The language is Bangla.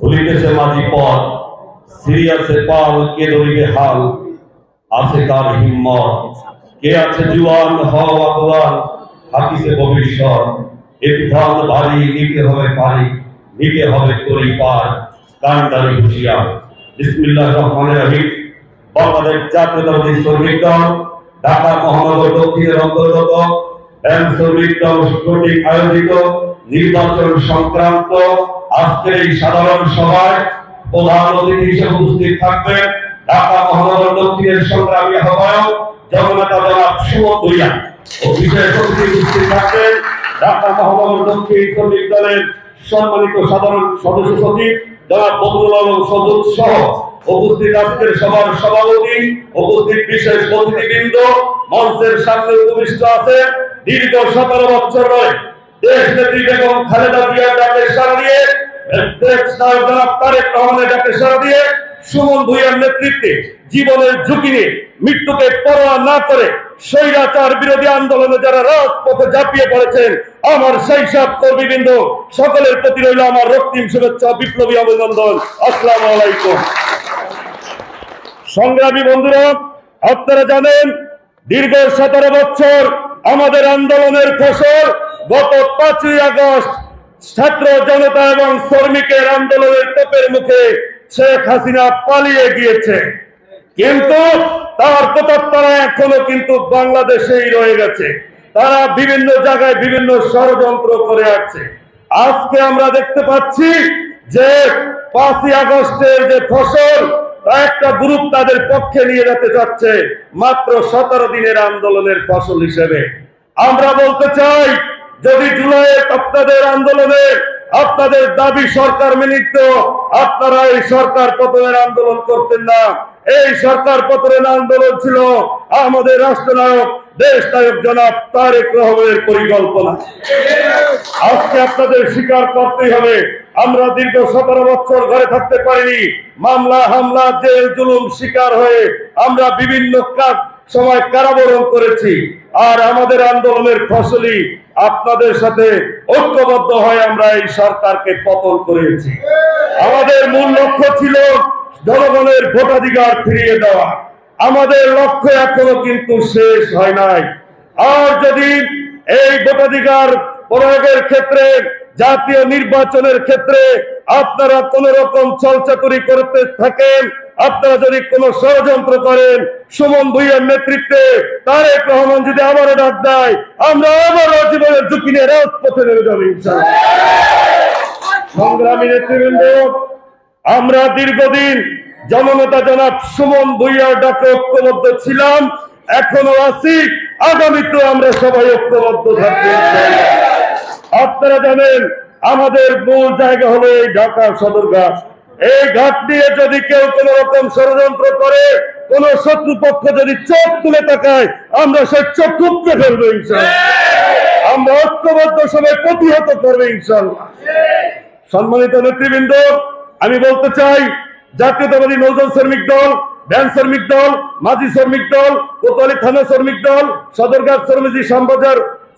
ভুলিতেছে মাঝি পথ সিরিয়াসে পাল, কে ধরিবে হাল? আছে কার হিম্মত? কে আছে জুয়ান হও আগুয়ান হাকিছে ভবিষ্যৎ বিধান ভারী, নিতে হবে পারি নিতে হবে করি পার। কান্ডারি হুঁশিয়ার বিসমিল্লাহ রহমান রহিম। বাংলাদেশ জাতীয়তাবাদী শ্রমিক দল, ঢাকা, মহানগর, দক্ষিণের অন্তর্গত শ্রমিক দল আয়োজিত নির্বাচন সংক্রান্ত আজকের এই সাধারণ সভায় প্রধান অতিথি হিসেবে উপস্থিত থাকবেন ঢাকা মহানগর দক্ষিণের সংগ্রামী আহ্বায়ক জগন্নাথ জনাব সুমন ভূঁইয়া ও বিশেষ অতিথি উপস্থিত থাকবেন ঢাকা মহানগর দক্ষিণ দলের সম্মানিত সাধারণ সদস্য সচিব আলম সবুজ সহ উপস্থিত আজকের সভার সভাপতি, উপস্থিত বিশেষ অতিথিবৃন্দ, মঞ্চের সামনে উপবিষ্ট আছে, দীর্ঘ সতেরো বছর নয়। দেশ নেত্রী বেগম খালেদা জিয়ার ডাকে তারেক আমার সেই সব কর্মীবৃন্দ, সকলের প্রতি রইল আমার রক্তিম শুভেচ্ছা, বিপ্লবী অভিনন্দন। আসসালামু আলাইকুম। সংগ্রামী বন্ধুরা, আপনারা জানেন, দীর্ঘ সতেরো বছর আমাদের আন্দোলনের ফসল গত পাঁচই আগস্ট ছাত্র জনতা এবং শ্রমিকের আন্দোলনের তোপের মুখে শেখ হাসিনা পালিয়ে গিয়েছে। কিন্তু তার প্রতাত্তরা এখনও কিন্তু বাংলাদেশেই রয়ে গেছে। তারা বিভিন্ন জায়গায় বিভিন্ন ষড়যন্ত্র করে আছে। আজকে আমরা দেখতে পাচ্ছি যে পাঁচই আগস্টের যে ফসল, তা একটা গ্রুপ তাদের পক্ষে নিয়ে যেতে চাচ্ছে মাত্র সতেরো দিনের আন্দোলনের ফসল হিসেবে। আমরা বলতে চাই যদি জুলাইয়ের আপনাদের আন্দোলনে আপনাদের দাবি সরকার মেনিত আপনারা এই সরকার পতনের আন্দোলন করতেন না। এই সরকার পতনের আন্দোলন ছিল আমাদের রাষ্ট্রনায়ক দেশ নায়ক জনাব তারেক রহমানের পরিকল্পনা। আজকে আপনাদের স্বীকার করতেই হবে, আমরা দীর্ঘ সতেরো বছর ঘরে থাকতে পারিনি। মামলা, হামলা, জেল, জুলুম, শিকার হয়ে আমরা বিভিন্ন কাজ, সময় কারাবরণ করেছি। আর আমাদের আন্দোলনের ফসলই আপনাদের সাথে ঐক্যবদ্ধ হয়ে আমরা এই সরকারকে পতন করেছি। আমাদের মূল লক্ষ্য ছিল জনগণের ভোটাধিকার ফিরিয়ে দেওয়া। আমাদের লক্ষ্য এখনও কিন্তু শেষ হয় নাই। আর যদি এই ভোটাধিকার প্রয়োগের ক্ষেত্রে, জাতীয় নির্বাচনের ক্ষেত্রে আপনারা কোন রকম ছলচাতুরি করতে থাকেন আপনারা যদি কোন ষড়যন্ত্র করেন, সুমন ভুইয়ার নেতৃত্বে তারেক রহমান যদি আবারও ডাক দেয়, আমরা আবারও জীবনের ঝুঁকি নিয়ে রাজপথে নেমে যাব সংগ্রামী নেতৃবৃন্দ, আমরা দীর্ঘদিন জননেতা জনাব সুমন ভুইয়ার ডাকে ঐক্যবদ্ধ ছিলাম, এখনও আছি, আগামীতেও আমরা সবাই ঐক্যবদ্ধ থাকব। আপনারা জানেন, আমাদের মূল জায়গা হলো এই ঢাকা সদরঘাট এই ঘাট নিয়ে যদি কেউ কোন রকম ষড়যন্ত্র করে, কোন শত্রুপক্ষ যদি চোখ তুলে তাকায়, আমরা সে চোখ টুকরে ফেলব ইনশাল্লাহ। আমরা ঐক্যবদ্ধ সবাই প্রতিহত করব ইনশাল্লাহ। সম্মানিত নেতৃবৃন্দ, আমি বলতে চাই, জাতীয়তাবাদী নৌজন শ্রমিক দল, ভ্যান শ্রমিক দল, মাঝি শ্রমিক দল, কোতোয়ালি থানা শ্রমিক দল, সদরঘাট শ্রমিক শ্যামবাজার